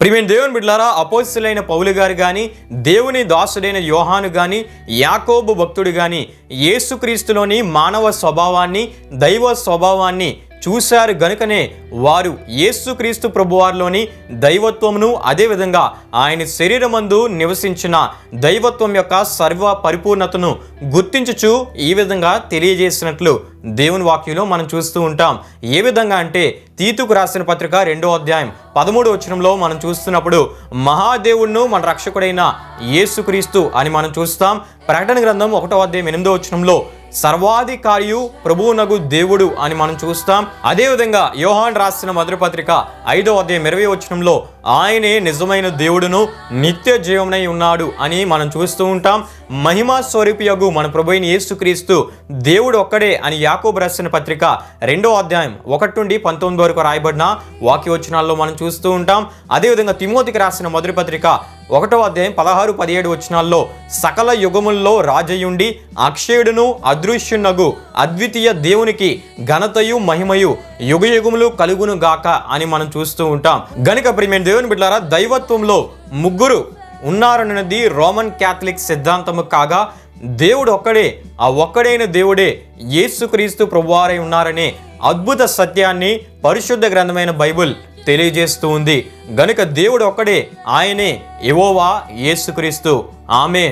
ప్రియమైన దేవుని బిడ్లారా అపోస్తులైన పౌలు గారు కానీ దేవుని దాసుడైన యోహాను కానీ యాకోబు భక్తుడు కానీ యేసుక్రీస్తులోని మానవ స్వభావాన్ని దైవ స్వభావాన్ని చూశారు గనుకనే వారు యేసుక్రీస్తు ప్రభువారిలోని దైవత్వమును అదేవిధంగా ఆయన శరీరమందు నివసించిన దైవత్వం యొక్క సర్వ పరిపూర్ణతను గుర్తించుచు ఈ విధంగా తెలియజేసినట్లు దేవుని వాక్యంలో మనం చూస్తూ ఉంటాం. ఏ విధంగా అంటే తీతుకు రాసిన పత్రిక రెండో అధ్యాయం పదమూడు వచనంలో మనం చూస్తున్నప్పుడు మహాదేవుడును మన రక్షకుడైన యేసుక్రీస్తు అని మనం చూస్తాం. ప్రకటన గ్రంథం ఒకటో అధ్యాయం ఎనిమిదో వచనంలో సర్వాధికారియు ప్రభువునగు దేవుడు అని మనం చూస్తాం. అదేవిధంగా యోహాన్ రాసిన మధురపత్రిక పత్రిక ఐదో అధ్యాయం ఇరవై వచనంలో ఆయనే నిజమైన దేవుడును నిత్య జీవనై ఉన్నాడు అని మనం చూస్తూ ఉంటాం. మహిమా స్వరూపియగు మన ప్రభు యేసుక్రీస్తు దేవుడు ఒక్కడే అని యాకోబు రాసిన పత్రిక రెండో అధ్యాయం ఒకటి నుండి పంతొమ్మిది వరకు రాయబడిన వాక్యవచనాల్లో మనం చూస్తూ ఉంటాం. అదేవిధంగా తిమోతికి రాసిన మొదటి పత్రిక ఒకటో అధ్యాయం పదహారు పదిహేడు వచనాల్లో సకల యుగముల్లో రాజయుండి అక్షయుడును అదృశ్యునగు అద్వితీయ దేవునికి ఘనతయు మహిమయు యుగ యుగములు కలుగును గాక అని మనం చూస్తూ ఉంటాం. గనుక ప్రియమైన దేవుని బిడ్డారా దైవత్వంలో ముగ్గురు ఉన్నారన్నది రోమన్ క్యాథలిక్ సిద్ధాంతము కాగా దేవుడు ఒక్కడే ఆ ఒక్కడైన దేవుడే యేసుక్రీస్తు ప్రభువారై ఉన్నారనే అద్భుత సత్యాన్ని పరిశుద్ధ గ్రంథమైన బైబిల్ తెలియజేస్తూ ఉంది. గనుక దేవుడు ఒక్కడే ఆయనే ఎవోవా యేసుక్రీస్తు. ఆమెన్.